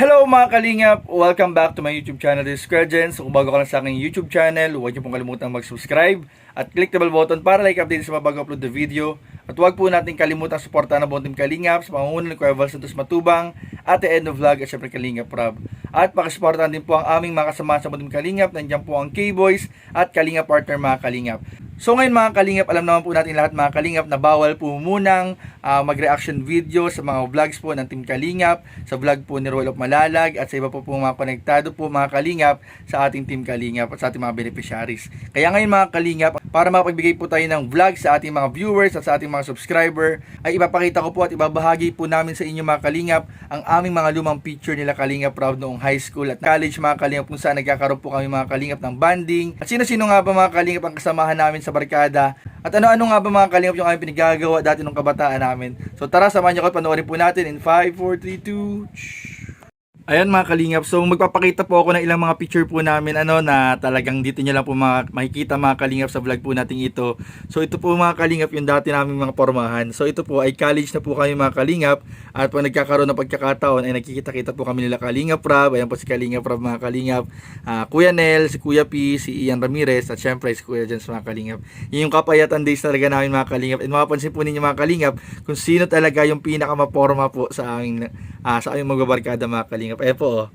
Hello mga kalingap! Welcome back to my YouTube channel, this is. So, kung bago ka lang sa aking YouTube channel, huwag niyo pong kalimutan mag-subscribe at click the bell button para like update sa mga bago upload na video. At huwag po natin kalimutan suportahan ang buong team Kalingap sa pangunguna ng Kuya Val Santos Matubang, Ate End of Vlog at syempre Kalingap Rob. At pakisuportahan din po ang aming mga kasama sa buong team Kalingap. Nandiyan po ang K-Boys at Kalingap Partner mga Kalingap. So ngayon mga kalingap, alam naman po natin lahat mga kalingap na bawal po munang ah, mag-reaction video sa mga vlogs po ng Team Kalingap, sa vlog po ni Roel of Malalag at sa iba po po mga konektado po mga kalingap sa ating Team Kalingap at sa ating mga beneficiaries. Kaya ngayon mga kalingap, para mapagbigay po tayo ng vlog sa ating mga viewers at sa ating mga subscriber, ay ipapakita ko po at ibabahagi po namin sa inyo mga kalingap ang aming mga lumang picture nila Kalingap Proud noong high school at college mga kalingap kung saan nagkakaroon po kami mga kalingap ng banding. At sino-sino nga ba mga kalingap ang kasamahan namin sa barkada? At ano-ano nga ba mga kalingap yung aming pinagagawa dati nung kabataan namin? So tara, samahan niyo ko at panoorin po natin in 5, 4, 3, 2... Ayan mga kalingap, so magpapakita po ako ng ilang mga picture po namin ano na talagang dito nyo lang po mga, makikita mga kalingap sa vlog po natin ito. So ito po mga kalingap yung dati namin mga pormahan. So ito po ay college na po kami mga kalingap at pag nagkakaroon ng pagkakataon ay nagkikita-kita po kami nila Kalingap Rob, ayan po si Kalingap Rob mga kalingap, Ah, Kuya Nel, si Kuya P, si Ian Ramirez at syempre si Kuya Jens mga kalingap. Yun yung kapayatan days talaga namin mga kalingap. And mapapansin po ninyo mga kalingap kung sino talaga yung pinakamaporma po sa aming ah, sa aming magbabarkada mga kalingap. Ayan po oh.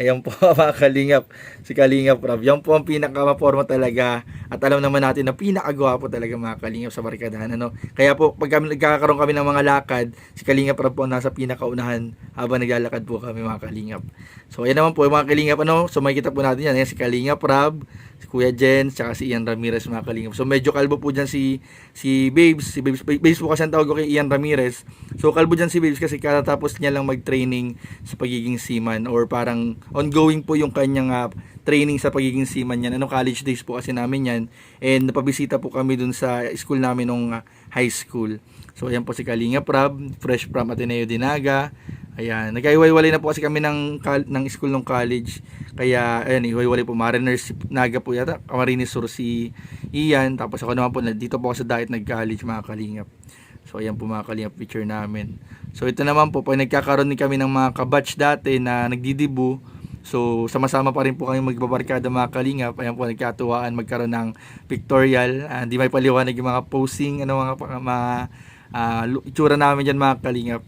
Ayan po mga kalingap. Si Kalingap Rob. Yan po ang pinakamaporma talaga. At alam naman natin na pinakagwapo talaga mga kalingap sa barkadahan. Ano? Kaya po pag kami, nagkakaroon kami ng mga lakad, si Kalingap Rob po nasa pinakaunahan habang naglalakad po kami mga kalingap. So ayan naman po mga kalingap. Ano? So makikita po natin yan. Ayan si Kalingap Rob, Kuya Jens, tsaka si Ian Ramirez mga kalingap. So medyo kalbo po dyan si si Babes. Si Babes, Babes po kasi ang tawag ko kay Ian Ramirez. So kalbo dyan si Babes kasi katatapos niya lang mag-training sa pagiging seaman or parang ongoing po yung kanyang ah, training sa pagiging seaman yan. Ano college days po kasi namin yan. And napabisita po kami dun sa school namin nung ah, high school. So ayan po si Kalinga Prab, fresh from Ateneo Dinaga. Ayan, nagkaiwalay na po kasi kami ng, ng school ng college. Kaya, ayan, iwalay po. Mariners, Naga po yata. Camarines Sur si Ian. Tapos ako naman po, dito po ako sa diet nag-college mga kalingap. So, ayan po mga kalingap picture namin. So, ito naman po, pag nagkakaroon din kami ng mga kabatch dati na nagdidibu, So, sama-sama pa rin po kami magbabarkada mga kalingap. Ayan po, nagkatuwaan magkaroon ng pictorial. Ah, Hindi may paliwanag yung mga posing, ano, mga, mga, lu- itsura namin dyan mga kalingap.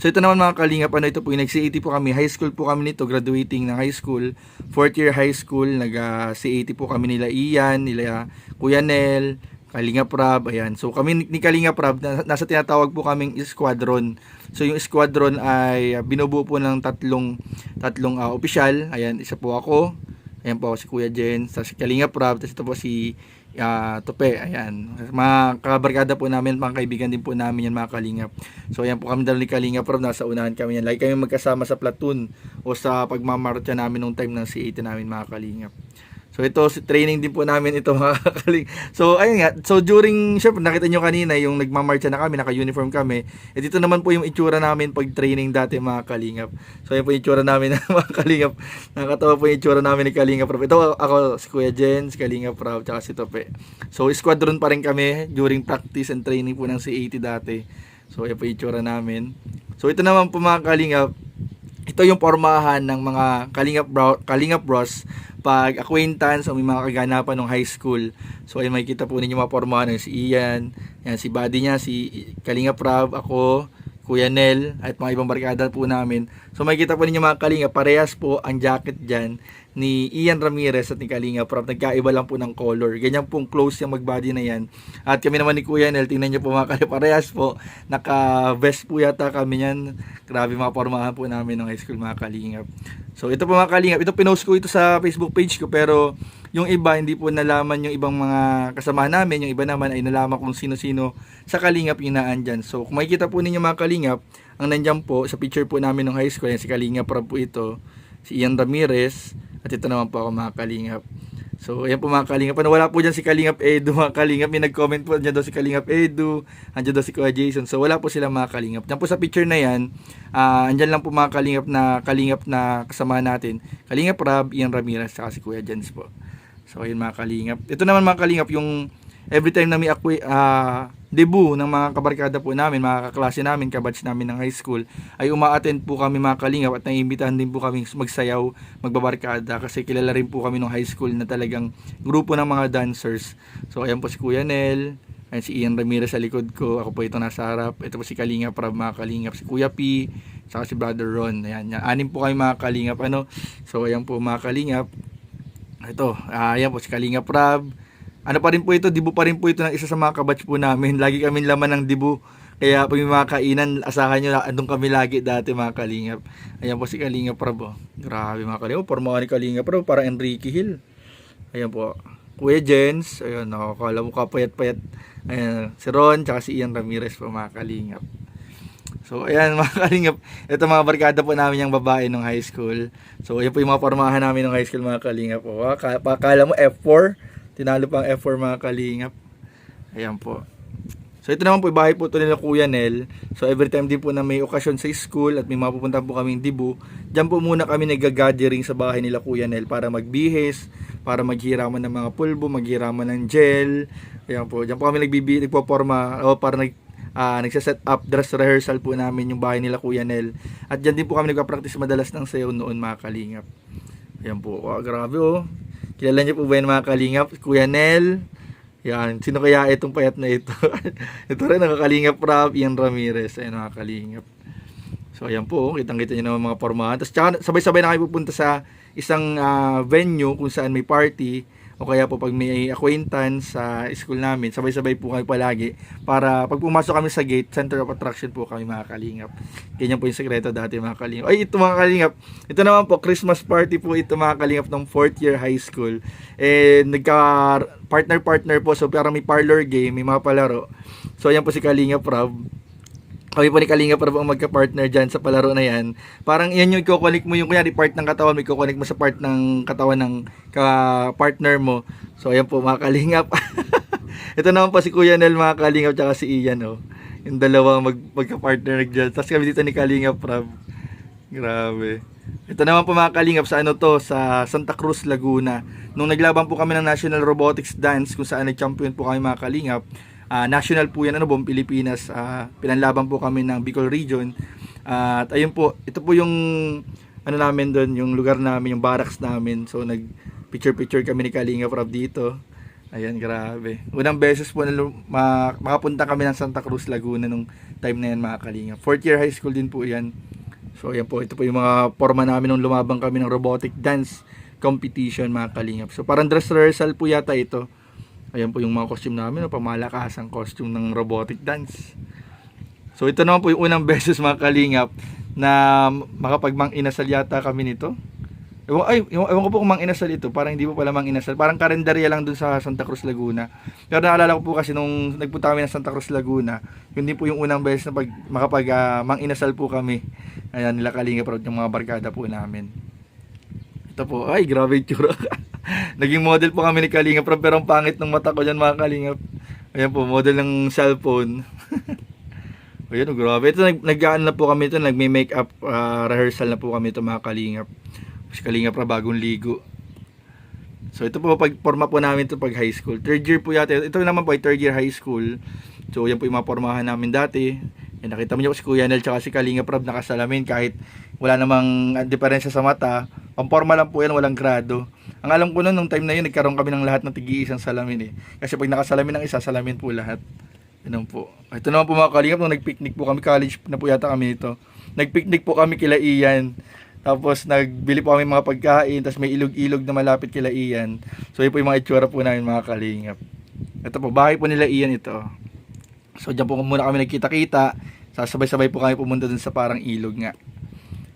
So ito naman mga kalingap, ano ito po, nag-CAT po kami, high school po kami nito, graduating ng high school, fourth year high school, nag-CAT po kami nila Ian, nila Kuya Nel, Kalingap Rob, ayan. So kami ni- Rob, na- nasa tinatawag po kaming squadron. So yung squadron ay uh, binubuo po ng tatlong tatlong uh, opisyal, ayan, isa po ako, ayan po si Kuya Jen, sa si Kalingap Rob, tapos ito po si ah, Tope, ayan. Mga kabarkada po namin, mga kaibigan din po namin yan mga Kalingap. So ayan po kami dalawa ni Kalingap Rob, nasa unahan kami yan. Lagi kami magkasama sa platoon o sa pagmamarcha namin nung time ng C80 namin mga Kalingap. So ito, training din po namin ito mga kaling. So ayun nga, so during, syempre nakita nyo kanina yung nagmamarcha na kami, naka-uniform kami. Eh dito naman po yung itsura namin pag training dati mga kalingap. So ayun po yung itsura namin mga kalingap. Nakakatawa po yung itsura namin ni Kalingap Rob. Ito ako, si Kuya Jen, Kalingap Rob, tsaka si Tope. So squadron pa rin kami during practice and training po ng C80 dati. So ayun po yung itsura namin. So ito naman po mga kalingap, ito yung pormahan ng mga Kalingap, bro, Kalingap Bros pag acquaintance o may mga kaganapan ng high school. So ay makikita po ninyo mga pormahan ng si Ian, yan, si buddy niya, si Kalingap Rob, ako, Kuya Nel, at mga ibang barkada po namin. So makikita po ninyo mga Kalingap, parehas po ang jacket dyan ni Ian Ramirez at ni Kalinga Prab. Nagkaiba lang po ng color. Ganyan pong close yung magbody na yan. At kami naman ni Kuya Nel, tingnan nyo po mga kalingap, parehas po. Naka-vest po yata kami yan. Grabe mga pormahan po namin ng high school mga kalingap. So ito po mga kalingap, ito pinost ko ito sa Facebook page ko pero yung iba hindi po nalaman yung ibang mga kasama namin, yung iba naman ay nalaman kung sino-sino sa kalingap yung naandyan. So kung makikita po ninyo mga kalingap, ang nandyan po sa picture po namin ng high school, yan si Kalingap po ito, si Ian Ramirez, at ito naman po ako mga kalingap. So, ayan po mga kalingap. Ano, wala po dyan si Kalingap Edu, mga kalingap. May nag-comment po dyan daw si Kalingap Edu. Andyan daw si Kuya Jason. So, wala po sila mga kalingap. Dyan po sa picture na yan, ah andyan lang po mga kalingap na kalingap na kasama natin. Kalingap Rab, Ian Ramirez, saka si Kuya Jens po. So, ayun mga kalingap. Ito naman mga kalingap, yung every time na may acqui- ah, debut ng mga kabarkada po namin, mga kaklase namin, kabatch namin ng high school, ay uma-attend po kami mga kalingap at naiimbitahan din po kami magsayaw, magbabarkada kasi kilala rin po kami nung high school na talagang grupo ng mga dancers. So ayan po si Kuya Nel, ayan si Ian Ramirez sa likod ko, ako po ito nasa harap, ito po si Kalingap, Rab, mga kalingap, si Kuya P, saka si Brother Ron, ayan, yan. anim po kami mga kalingap, ano, so ayan po mga kalingap, ito, ah, ayan po si Kalingap Rab, ano pa rin po ito, dibu pa rin po ito ng isa sa mga kabatch po namin. Lagi kami laman ng dibu. Kaya pag may mga kainan, asahan nyo, andun kami lagi dati mga kalingap. Ayan po si Kalingap. Oh. Grabe mga kalingap. Porma ni Kalingap Prab, para Enrique Hill. Ayan po. Kuya Jens, ayun, nakakala mo kapayat-payat. Ayan, si Ron, tsaka si Ian Ramirez po mga kalingap. So, ayan mga kalingap. Ito mga barkada po namin yung babae nung high school. So, ayan po yung mga pormahan namin nung high school mga kalingap. O, ka- pakala mo F4. Tinalo pang F4 mga kalingap. Ayan po. So ito naman po, bahay po ito nila Kuya Nel. So every time din po na may okasyon sa school at may mapupunta po kaming dibu, dyan po muna kami nag-gathering sa bahay nila Kuya Nel para magbihis, para maghiraman ng mga pulbo, maghiraman ng gel. Ayan po, dyan po kami nagbibi, nagpo-forma, o para nag, ah, nagsa-set up dress rehearsal po namin yung bahay nila Kuya Nel. At dyan din po kami nagpa-practice madalas ng sayaw noon mga kalingap. Ayan po, wow, grabe oh. Kilala niyo po ba yung mga kalingap? Kuya Nel. Yan, sino kaya itong payat na ito? ito rin nakakalingap rap, Ian Ramirez. Ayan mga kalingap. So ayan po, kitang-kita niyo naman mga pormahan. Tapos sabay-sabay na kayo pupunta sa isang ah, venue kung saan may party o kaya po pag may acquaintance sa school namin, sabay-sabay po kami palagi para pag pumasok kami sa gate, center of attraction po kami mga kalingap. Ganyan po yung sekreto dati mga kalingap. Ay, ito mga kalingap. Ito naman po, Christmas party po ito mga kalingap ng 4th year high school. Eh, nagka partner-partner po. So, parang may parlor game, may mga palaro. So, ayan po si Kalingap Rob. Kami po ni Kalinga para ang magka-partner dyan sa palaro na yan. Parang yan yung ikukunik mo yung kunyari part ng katawan, may ikukunik mo sa part ng katawan ng ka-partner mo. So ayan po mga Kalingap. Ito naman po si Kuya Nel mga Kalingap tsaka si Ian oh. Yung dalawang mag magka-partner dyan. Tapos kami dito ni Kalingap Rob. Grabe. Ito naman po mga Kalingap sa ano to, sa Santa Cruz, Laguna. Nung naglaban po kami ng National Robotics Dance kung saan nag-champion po kami mga Kalingap. Ah, national po yan, ano, buong Pilipinas. Ah, pinanlaban po kami ng Bicol Region. Ah, at ayun po, ito po yung ano namin doon, yung lugar namin, yung barracks namin. So nag picture-picture kami ni Kalingap Rob dito. Ayan, grabe. Unang beses po na ma- makapunta kami ng Santa Cruz, Laguna nung time na yan mga Kalingap. Fourth year high school din po yan. So ayan po, ito po yung mga forma namin nung lumabang kami ng robotic dance competition mga kalingap. So parang dress rehearsal po yata ito. Ayan po yung mga costume namin, no, pamalakas ang costume ng robotic dance. So ito naman po yung unang beses mga kalingap na makapagmang inasal yata kami nito. Ewan, ay, ewan, ko po kung mang inasal ito, parang hindi po pala mang inasal. Parang karendarya lang dun sa Santa Cruz, Laguna. Pero naalala ko po kasi nung nagpunta kami ng Santa Cruz, Laguna, yun din po yung unang beses na pag, makapag ah, mang inasal po kami. Ayan, nila Kalinga Proud yung mga barkada po namin. Ito po, ay grabe yung tsura. Naging model po kami ni Kalinga Proud pero ang pangit ng mata ko dyan mga Kalinga. Ayan po, model ng cellphone. Ayan, oh, grabe. Ito, nag, nag na po kami ito, nagme-makeup ah, rehearsal na po kami ito mga Kalingap. Si Kalingap na bagong ligo. So ito po pag forma po namin ito pag high school. Third year po yata. Ito naman po ay third year high school. So yan po yung mga formahan namin dati. Yan, nakita mo niyo si Kuya Nel tsaka si Kalinga Prab nakasalamin kahit wala namang ah, diferensya sa mata. Pamporma lang po yan, walang grado. Ang alam ko noon, nung time na yun, nagkaroon kami ng lahat ng tigi-isang salamin eh. Kasi pag nakasalamin ng isa, salamin po lahat. Yan po. Ito naman po mga kalingap, nung nag-picnic po kami, college na po yata kami nito. Nag-picnic po kami kila Ian. Tapos nagbili po kami mga pagkain, tapos may ilog-ilog na malapit kila Ian. So yun po yung mga itsura po namin mga kalingap. Ito po, bahay po nila Ian ito. So dyan po muna kami nagkita-kita. Sasabay-sabay po kami pumunta dun sa parang ilog nga.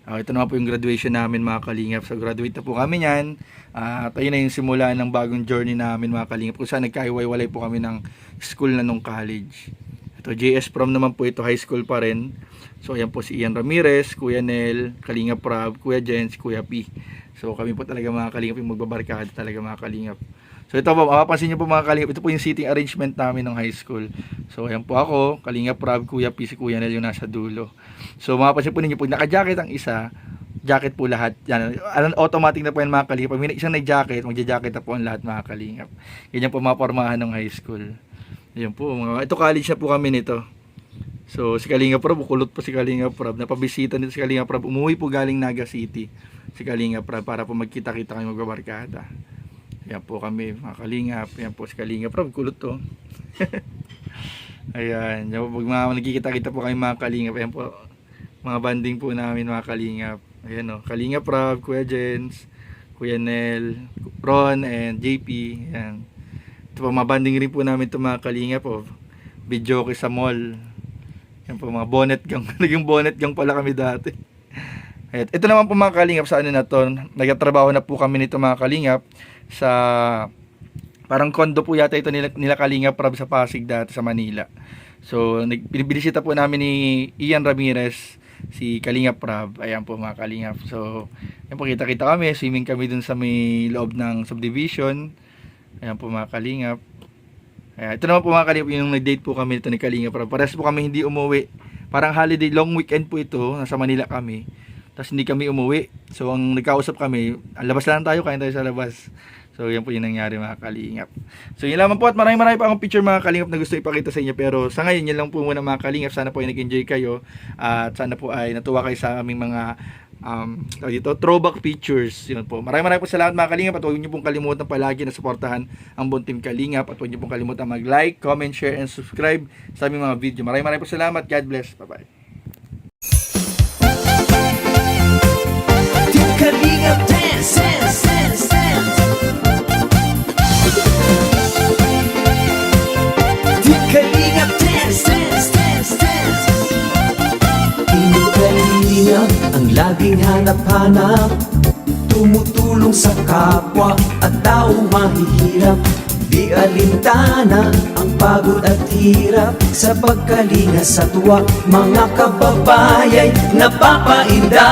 Ah, ito naman po yung graduation namin mga kalingap. So graduate na po kami niyan. Ah, at ayun na yung simula ng bagong journey namin mga kalingap. Kung saan nagkahiwalay po kami ng school na nung college. Ito JS Prom naman po ito, high school pa rin. So ayan po si Ian Ramirez, Kuya Nel, Kalingap Prab, Kuya Jens, Kuya P. So kami po talaga mga kalingap yung magbabarkada talaga mga kalingap. So ito po, mapapansin nyo po mga kalingap, ito po yung seating arrangement namin ng high school. So ayan po ako, Kalingap Prab, Kuya P, si Kuya Nel yung nasa dulo. So mapapansin po ninyo, pag naka-jacket ang isa, jacket po lahat. Yan, alam, automatic na po yan mga kalingap. Pag may isang nag-jacket, magja-jacket na po ang lahat mga kalingap. Yan po mga ng high school. Ayan po, mga, ito college na po kami nito. So, si Kalinga Prab, kulot pa si Kalinga Prab. Napabisita nito si Kalinga Prab. Umuwi po galing Naga City. Si Kalinga Prab para po magkita-kita kami magbabarkada. Ayan po kami, mga Kalingap. Ayan po si Kalinga Prab, kulot to. Ayan, yan po, pag mga nagkikita-kita po kami mga Kalingap. Ayan po, mga banding po namin mga Kalingap. Ayan o, Kalinga Prab, Kuya Jens, Kuya Nel, Ron, and JP. Ayan. Ito po, mga banding rin po namin ito mga Kalingap po. Video sa mall. Yan po mga bonnet gang. Naging bonnet gang pala kami dati. At ito naman po mga kalingap sa ano na to. Nagtatrabaho na po kami nito mga kalingap sa parang kondo po yata ito nila, nila kalingap Prab sa Pasig dati sa Manila. So, nag- binibinisita po namin ni Ian Ramirez si Kalingap Prab. Ayan po mga kalingap. So, ayan po kita-kita kami. Swimming kami dun sa may loob ng subdivision. Ayan po mga kalingap. Ayan, ito naman po mga kalingap, yung nag-date po kami ito ni Kalinga Prab. Pares po kami hindi umuwi. Parang holiday, long weekend po ito. Nasa Manila kami. Tapos hindi kami umuwi. So, ang nagkausap kami, labas lang tayo, kain tayo sa labas. So, yan po yung nangyari mga kalingap. So, yun lamang po at maraming maraming pa akong picture mga kalingap na gusto ipakita sa inyo. Pero sa ngayon, yun lang po muna mga kalingap. Sana po ay nag-enjoy kayo. At sana po ay natuwa kayo sa aming mga um, dito, throwback pictures. Yun po. Maraming maraming po salamat mga kalingap. At huwag niyo pong kalimutan palagi na suportahan ang buong team kalingap. At huwag niyo pong kalimutan mag-like, comment, share, and subscribe sa aming mga video. Maraming maraming po salamat. God bless. Bye-bye. Ang laging hanap-hanap. Tumutulong sa kapwa at tao mahihirap. Di alintana ang pagod at hirap. Sa pagkalinga sa tuwa Mga kababayay napapainda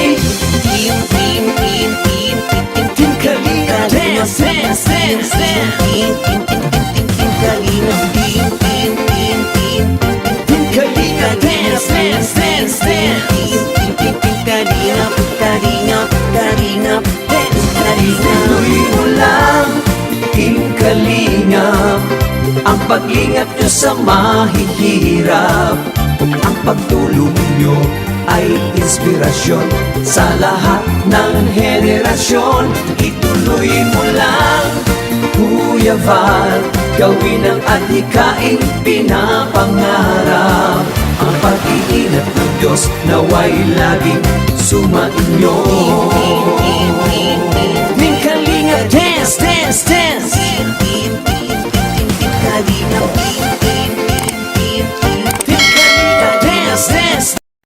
Kalingap Ang paglingap nyo sa mahihirap Ang pagtulong nyo ay inspirasyon Sa lahat ng henerasyon. Ituloy mo lang Kuya Val Gawin ang adhikaing pinapangarap Ang pag-iingat ng Diyos Naway laging sumainyo Min Kalinga Dance, dance, dance Kalinga